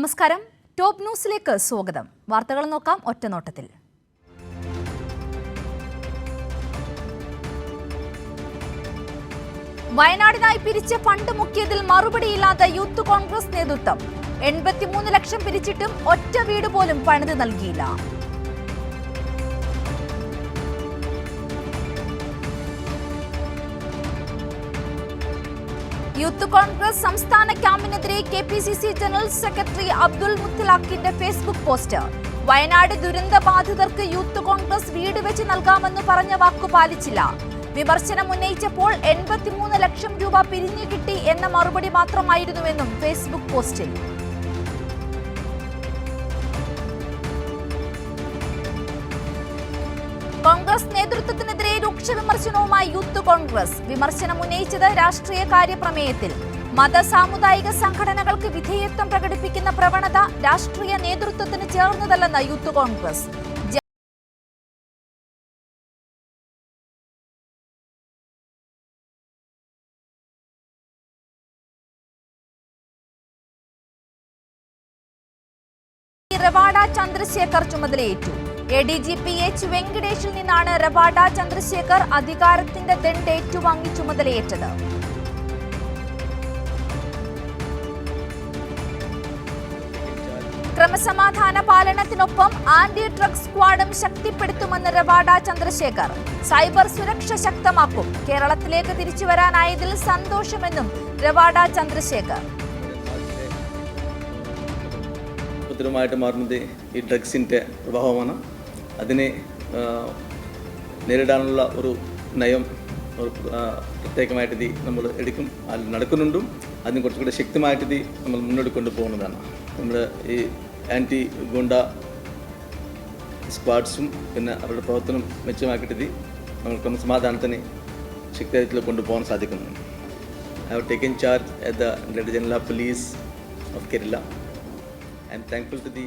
നമസ്കാരം. ടോപ്പ് ന്യൂസിലേക്ക് സ്വാഗതം. വാർത്തകൾ നോക്കാം ഒറ്റനോട്ടത്തിൽ. വയനാടിനായി പിരിച്ച ഫണ്ട് മുക്കിയതിൽ മറുപടിയില്ലാത്ത യൂത്ത് കോൺഗ്രസ് നേതൃത്വം. എൺപത്തിമൂന്ന് ലക്ഷം പിരിച്ചിട്ടും ഒറ്റ വീട് പോലും പണിത് നൽകിയില്ല. യൂത്ത് കോൺഗ്രസ് സംസ്ഥാന ക്യാമ്പിനെതിരെ K P C C general secretary Abdul മുത്തലാഖിന്റെ Facebook post. Wayanad ദുരന്ത ബാധിതർക്ക് യൂത്ത് കോൺഗ്രസ് വീട് വെച്ച് നൽകാമെന്ന് പറഞ്ഞ വാക്കു പാലിച്ചില്ല. വിമർശനം ഉന്നയിച്ചപ്പോൾ എൺപത്തിമൂന്ന് ലക്ഷം രൂപ പിരിഞ്ഞു കിട്ടി എന്ന മറുപടി മാത്രമായിരുന്നുവെന്നും ഫേസ്ബുക്ക് പോസ്റ്റിൽ. കോൺഗ്രസ് നേതൃത്വത്തിനെതിരെ രൂക്ഷ വിമർശനവുമായി യൂത്ത് കോൺഗ്രസ്. വിമർശനം ഉന്നയിച്ചത് രാഷ്ട്രീയ കാര്യപ്രമേയത്തിൽ. മത സാമുദായിക സംഘടനകൾക്ക് വിധേയത്വം പ്രകടിപ്പിക്കുന്ന പ്രവണത രാഷ്ട്രീയ നേതൃത്വത്തിന് ചേർന്നതല്ലെന്ന് യൂത്ത് കോൺഗ്രസ്. റവാഡ ചന്ദ്രശേഖർ ചുമതലയേറ്റു. A D G P H വെങ്കടേഷിൽ നിന്നാണ് റവാഡ ചന്ദ്രശേഖർ അധികാരത്തിന്റെ ദണ്ട് ഏറ്റുവാങ്ങി ചുമതലയേറ്റത്. ക്രമസമാധാന പാലനത്തിനൊപ്പം ആന്റി ഡ്രഗ് സ്ക്വാഡും ശക്തിപ്പെടുത്തുമെന്ന് റവാഡ ചന്ദ്രശേഖർ. സൈബർ സുരക്ഷ ശക്തമാക്കും. കേരളത്തിലേക്ക് തിരിച്ചു വരാനായതിൽ സന്തോഷമെന്നും റവാഡ ചന്ദ്രശേഖർ. ഉപദ്രവമായിട്ട് മാറുന്നത് ഈ ഡ്രഗ്സിന്റെ പ്രഭാവമാണ്. അതിനെ നേരിടാനുള്ള ഒരു നയം ഒരു പ്രത്യേകമായിട്ട് നമ്മൾ എടുക്കും അത് നടക്കുന്നുണ്ടും. അതിന് കുറച്ചുകൂടി ശക്തമായിട്ട് നമ്മൾ മുന്നോട്ട് കൊണ്ടുപോകുന്നതാണ്. നമ്മുടെ ഈ ആന്റി ഗുണ്ട സ്ക്വാഡ്സും പിന്നെ അവരുടെ പ്രവർത്തനം മെച്ചമാക്കിയിട്ട് ഇത് നമ്മൾ ക്രമസമാധാനത്തിന് ശക്തത്തിൽ കൊണ്ടുപോകാൻ സാധിക്കുന്നു. I have taken charge at the director general police of Kerala I am thankful to the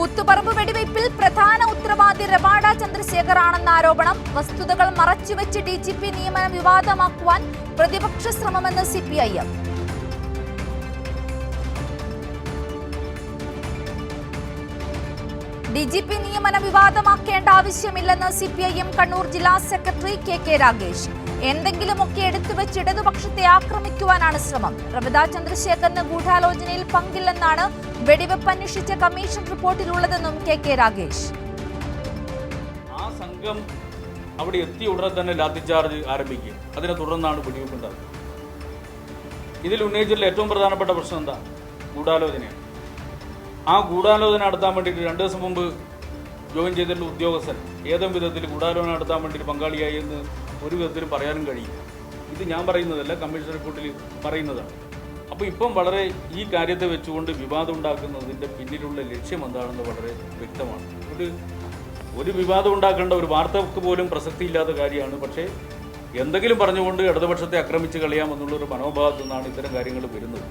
Kuthuparamba വെടിവയ്പിൽ പ്രധാന ഉത്തരവാദി റവാഡ ചന്ദ്രശേഖർ ആണെന്ന ആരോപണം. വസ്തുതകൾ മറച്ചുവെച്ച് ഡി ജി പി നിയമനം വിവാദമാക്കുവാൻ പ്രതിപക്ഷ ശ്രമമെന്ന് C P I M. D G P നിയമന വിവാദമാക്കേണ്ട ആവശ്യമില്ലെന്ന് C P I M Kannur ജില്ലാ സെക്രട്ടറി കെ കെ രാഗേഷ്. എന്തെങ്കിലുമൊക്കെ എടുത്തു വെച്ച് ഇടതുപക്ഷത്തെ ആക്രമിക്കുവാനാണ് ശ്രമം. റബിത ചന്ദ്രശേഖറിന് ഗൂഢാലോചനയിൽ പങ്കില്ലെന്നാണ് വെടിവെപ്പ് അന്വേഷിച്ച കമ്മീഷൻ റിപ്പോർട്ടിലുള്ളതെന്നും കെ കെ രാഗേഷ് ആ സംഘം അവിടെ എത്തിയ ഉടനെ തന്നെ ലാത്തിചാർജ് ആരംഭിക്കുക അതിനെ തുടർന്നാണ് വെടിവെപ്പുണ്ടാകുന്നത് ഇതിൽ ഉന്നയിച്ചിട്ടുള്ള ഏറ്റവും പ്രധാനപ്പെട്ട പ്രശ്നം എന്താ? ഗൂഢാലോചനയാണ് ആ ഗൂഢാലോചന നടത്താൻ വേണ്ടിയിട്ട് രണ്ട് ദിവസം മുമ്പ് ജോയിൻ ചെയ്തിട്ടുള്ള ഉദ്യോഗസ്ഥൻ ഏതെങ്കിലും വിധത്തിൽ ഗൂഢാലോചന നടത്താൻ വേണ്ടിയിട്ട് പങ്കാളിയായി എന്ന് ഒരു വിധത്തിലും പറയാനും കഴിയും ഇത് ഞാൻ പറയുന്നതല്ല കമ്മീഷൻ റിപ്പോർട്ടിൽ പറയുന്നതാണ്. അപ്പോൾ ഇപ്പം വളരെ ഈ കാര്യത്തെ വെച്ചുകൊണ്ട് വിവാദം ഉണ്ടാക്കുന്നതിന്റെ പിന്നിലുള്ള ലക്ഷ്യം എന്താണെന്ന് വളരെ വ്യക്തമാണ്. ഒരു ഒരു വിവാദം ഉണ്ടാക്കേണ്ട ഒരു വാർത്തക്ക് പോലും പ്രസക്തിയില്ലാത്ത കാര്യമാണ്. പക്ഷേ എന്തെങ്കിലും പറഞ്ഞുകൊണ്ട് ഇടതുപക്ഷത്തെ ആക്രമിച്ച് കളയാമെന്നുള്ളൊരു മനോഭാവത്തു നിന്നാണ് ഇത്തരം കാര്യങ്ങൾ വരുന്നത്.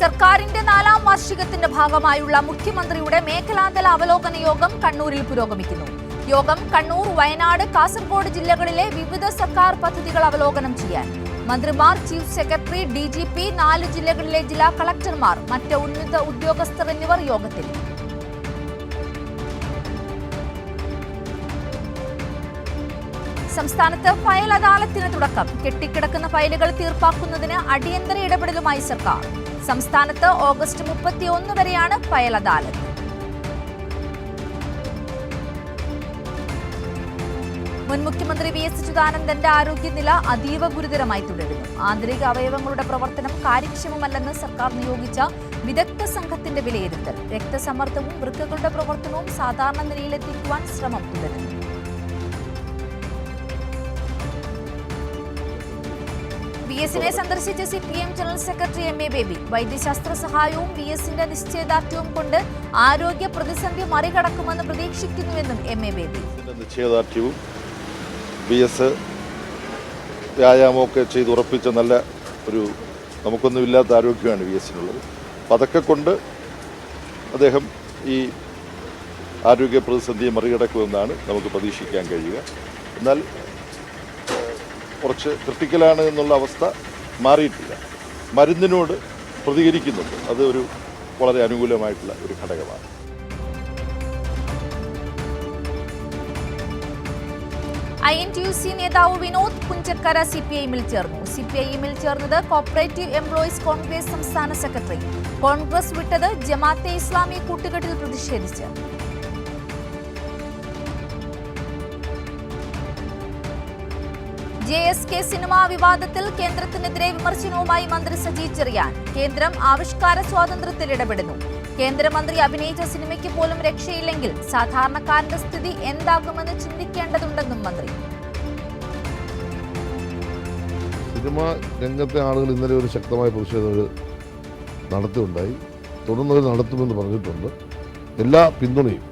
സർക്കാരിന്റെ നാലാം വാർഷികത്തിന്റെ ഭാഗമായുള്ള മുഖ്യമന്ത്രിയുടെ മേഖലാതല അവലോകന യോഗം കണ്ണൂരിൽ പുരോഗമിക്കുന്നു. യോഗം കണ്ണൂർ വയനാട് കാസർഗോഡ് ജില്ലകളിലെ വിവിധ സർക്കാർ പദ്ധതികൾ അവലോകനം ചെയ്യാൻ. മന്ത്രിമാർ chief secretary D G P നാല് ജില്ലകളിലെ ജില്ലാ കളക്ടർമാർ മറ്റ് ഉന്നത ഉദ്യോഗസ്ഥർ എന്നിവർ യോഗത്തിൽ. സംസ്ഥാനത്ത് ഫയൽ അദാലത്തിന് തുടക്കം. കെട്ടിക്കിടക്കുന്ന ഫയലുകൾ തീർപ്പാക്കുന്നതിന് അടിയന്തര ഇടപെടലുമായി സർക്കാർ. സംസ്ഥാനത്ത് ഓഗസ്റ്റ് മുപ്പത്തിയൊന്ന് വരെയാണ് ഫയൽ അദാലത്ത്. മുൻ മുഖ്യമന്ത്രി വി എസ് അച്യുതാനന്ദന്റെ ആരോഗ്യനില അതീവ ഗുരുതരമായി തുടരുന്നു. ആന്തരിക അവയവങ്ങളുടെ പ്രവർത്തനം കാര്യക്ഷമമല്ലെന്ന് സർക്കാർ നിയോഗിച്ച വിദഗ്ധ സംഘത്തിന്റെ വിലയിരുത്തൽ. രക്തസമ്മർദ്ദവും വൃക്കകളുടെ പ്രവർത്തനവും സാധാരണ നിലയിലെത്തിക്കുവാൻ ശ്രമം തുടരുന്നു. എസിനെ സന്ദർശിച്ച C P M general secretary M A Baby. വൈദ്യശാസ്ത്ര സഹായവും വി എസിന്റെ നിശ്ചയദാർഢ്യവും കൊണ്ട് ആരോഗ്യ പ്രതിസന്ധി മറികടക്കുമെന്ന് പ്രതീക്ഷിക്കുന്നുവെന്നും എം എ ബേബി. നിശ്ചയദാർഢ്യവും ബി എസ് വ്യായാമമൊക്കെ ചെയ്ത് ഉറപ്പിച്ച നല്ല ഒരു നമുക്കൊന്നുമില്ലാത്ത ആരോഗ്യമാണ് വി എസിനുള്ളത്. അപ്പം അതൊക്കെ കൊണ്ട് അദ്ദേഹം ഈ ആരോഗ്യ പ്രതിസന്ധിയെ മറികടക്കുമെന്നാണ് നമുക്ക് പ്രതീക്ഷിക്കാൻ കഴിയുക. എന്നാൽ കുറച്ച് ക്രിട്ടിക്കലാണ് എന്നുള്ള അവസ്ഥ മാറിയിട്ടില്ല. മരുന്നിനോട് പ്രതികരിക്കുന്നുണ്ട്. അത് ഒരു വളരെ അനുകൂലമായിട്ടുള്ള ഒരു ഘടകമാണ്. I N T U C നേതാവ് വിനോദ് കുഞ്ചക്കര സി പി ഐഎമ്മിൽ ചേർന്നു. സി പി ഐഎമ്മിൽ ചേർന്നത് കോപ്പറേറ്റീവ് എംപ്ലോയീസ് കോൺഗ്രസ് സംസ്ഥാന സെക്രട്ടറി. കോൺഗ്രസ് വിട്ടത് ജമാഅത്തെ ഇസ്ലാമി കൂട്ടുകെട്ടിൽ പ്രതിഷേധിച്ച്. ജെ എസ് കെ സിനിമാ വിവാദത്തിൽ കേന്ദ്രത്തിനെതിരെ വിമർശനവുമായി മന്ത്രി സജി ചെറിയാൻ. കേന്ദ്രം ആവിഷ്കാര സ്വാതന്ത്ര്യത്തിൽ ഇടപെടുന്നു. കേന്ദ്രമന്ത്രി അഭിനയിച്ച സിനിമയ്ക്ക് പോലും രക്ഷയില്ലെങ്കിൽ സാധാരണക്കാരന്റെ സ്ഥിതി എന്താകുമെന്ന് ചിന്തിക്കേണ്ടതുണ്ടെന്നും മന്ത്രി. സിനിമാ രംഗത്തെ ആളുകൾ ഇന്നലെ ഒരു ശക്തമായ പ്രതിഷേധം നടത്തിയുണ്ടായി. നടത്തുകയുണ്ടായി തുടർന്ന് അത് നടത്തുമെന്ന് പറഞ്ഞിട്ടുണ്ട്. എല്ലാ പിന്തുണയും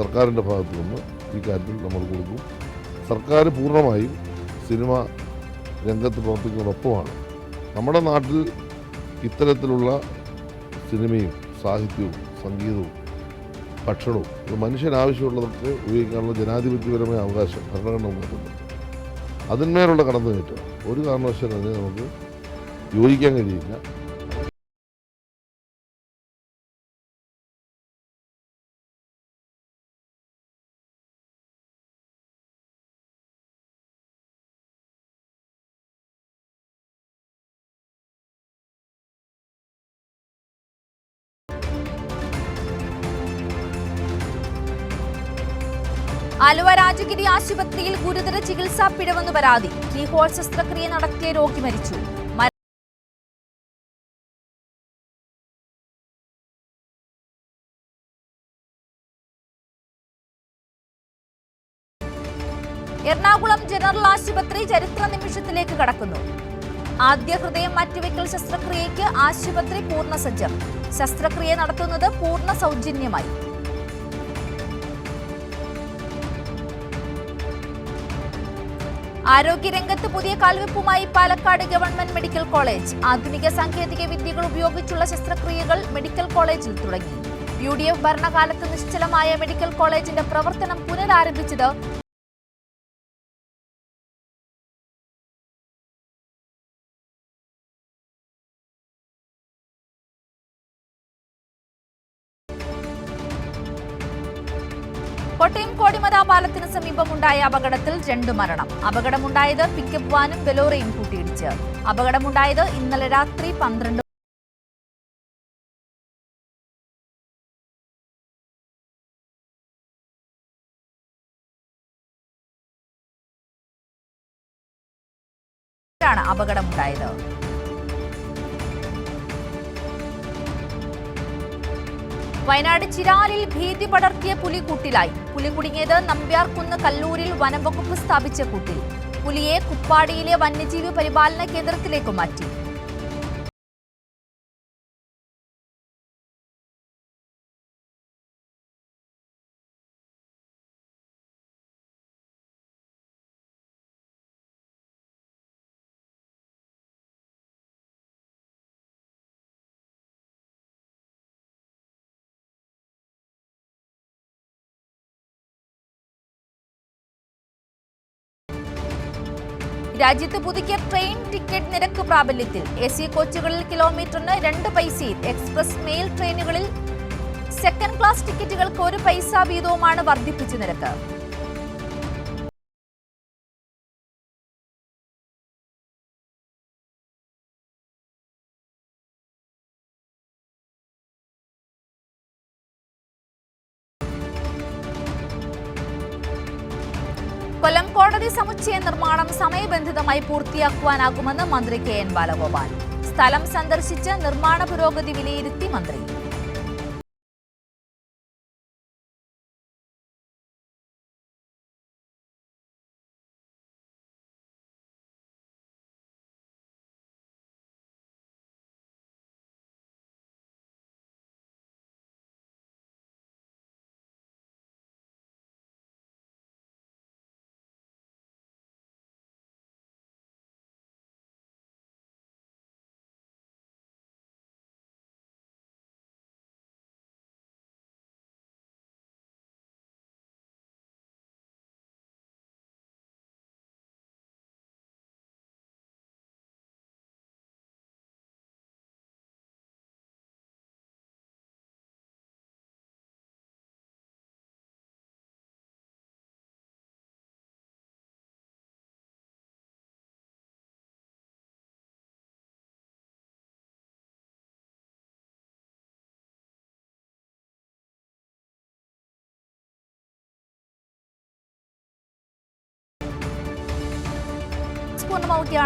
സർക്കാരിന്റെ ഭാഗത്തു നിന്ന് ഈ കാര്യത്തിൽ നമ്മൾ കൊടുക്കും. സർക്കാർ പൂർണമായും സിനിമ രംഗത്ത് പ്രവർത്തിക്കുന്നതോടൊപ്പമാണ്. നമ്മുടെ നാട്ടിൽ ഇത്തരത്തിലുള്ള സിനിമയും സാഹിത്യവും സംഗീതവും ഭക്ഷണവും മനുഷ്യന് ആവശ്യമുള്ളതൊക്കെ ഉപയോഗിക്കാനുള്ള ജനാധിപത്യപരമായ അവകാശം ഭരണഘടന നൽകുന്നുണ്ട് അതിന്മേലുള്ള കടന്നുകയറ്റം ഒരു കാരണവശാലും അതിനെ നമുക്ക് യോജിക്കാൻ കഴിയില്ല. ആലുവ രാജഗിരി ആശുപത്രിയിൽ ഗുരുതര ചികിത്സാ പിഴവെന്ന് പരാതി. കീഹോൾ ശസ്ത്രക്രിയ നടത്തിയ രോഗി മരിച്ചു. എറണാകുളം ജനറൽ ആശുപത്രി ചരിത്ര നിമിഷത്തിലേക്ക് കടക്കുന്നു. ആദ്യ ഹൃദയം മാറ്റിവെക്കൽ ശസ്ത്രക്രിയയ്ക്ക് ആശുപത്രി പൂർണ സജ്ജം ശസ്ത്രക്രിയ നടത്തുന്നത് പൂർണ സൗജന്യമായി. ആരോഗ്യരംഗത്ത് പുതിയ കാൽവെപ്പുമായി പാലക്കാട് ഗവൺമെന്റ് മെഡിക്കൽ കോളേജ്. ആധുനിക സാങ്കേതിക വിദ്യകൾ ഉപയോഗിച്ചുള്ള ശസ്ത്രക്രിയകൾ മെഡിക്കൽ കോളേജിൽ തുടങ്ങി. യു ഡി എഫ് ഭരണകാലത്ത് നിശ്ചലമായ മെഡിക്കൽ കോളേജിന്റെ പ്രവർത്തനം പുനരാരംഭിച്ചത് കോട്ടയം കോടിമത പാലത്തിന് സമീപമുണ്ടായ അപകടത്തിൽ രണ്ടു മരണം. അപകടമുണ്ടായത് പിക്കപ്പ് വാനും ബെലോറയും കൂട്ടിയിടിച്ച്. അപകടമുണ്ടായത് ഇന്നലെ രാത്രി പന്ത്രണ്ട് വയനാട് ചിരാലിൽ ഭീതി പടർത്തിയ പുലി കൂട്ടിലായി. പുലി കുടുങ്ങിയത് നമ്പ്യാർകുന്ന് കല്ലൂരിൽ വനംവകുപ്പ് സ്ഥാപിച്ച കൂട്ടിൽ. പുലിയെ കുപ്പാടിയിലെ വന്യജീവി പരിപാലന കേന്ദ്രത്തിലേക്ക് മാറ്റി. രാജ്യത്ത് പുതുക്കിയ ട്രെയിൻ ടിക്കറ്റ് നിരക്ക് പ്രാബല്യത്തിൽ. എ സി കോച്ചുകളിൽ കിലോമീറ്ററിന് രണ്ട് പൈസയും എക്സ്പ്രസ് മെയിൽ ട്രെയിനുകളിൽ സെക്കൻഡ് ക്ലാസ് ടിക്കറ്റുകൾക്ക് ഒരു പൈസ വീതവുമാണ് വർദ്ധിപ്പിച്ച നിരക്ക്. കൊല്ലം കോടതി സമുച്ചയ നിർമ്മാണം സമയബന്ധിതമായി പൂർത്തിയാക്കുവാനാകുമെന്ന് മന്ത്രി കെ എൻ ബാലഗോപാൽ. സ്ഥലം സന്ദർശിച്ച് നിർമ്മാണ പുരോഗതി വിലയിരുത്തി മന്ത്രി. പൂർണ്ണമാവുകയാണ്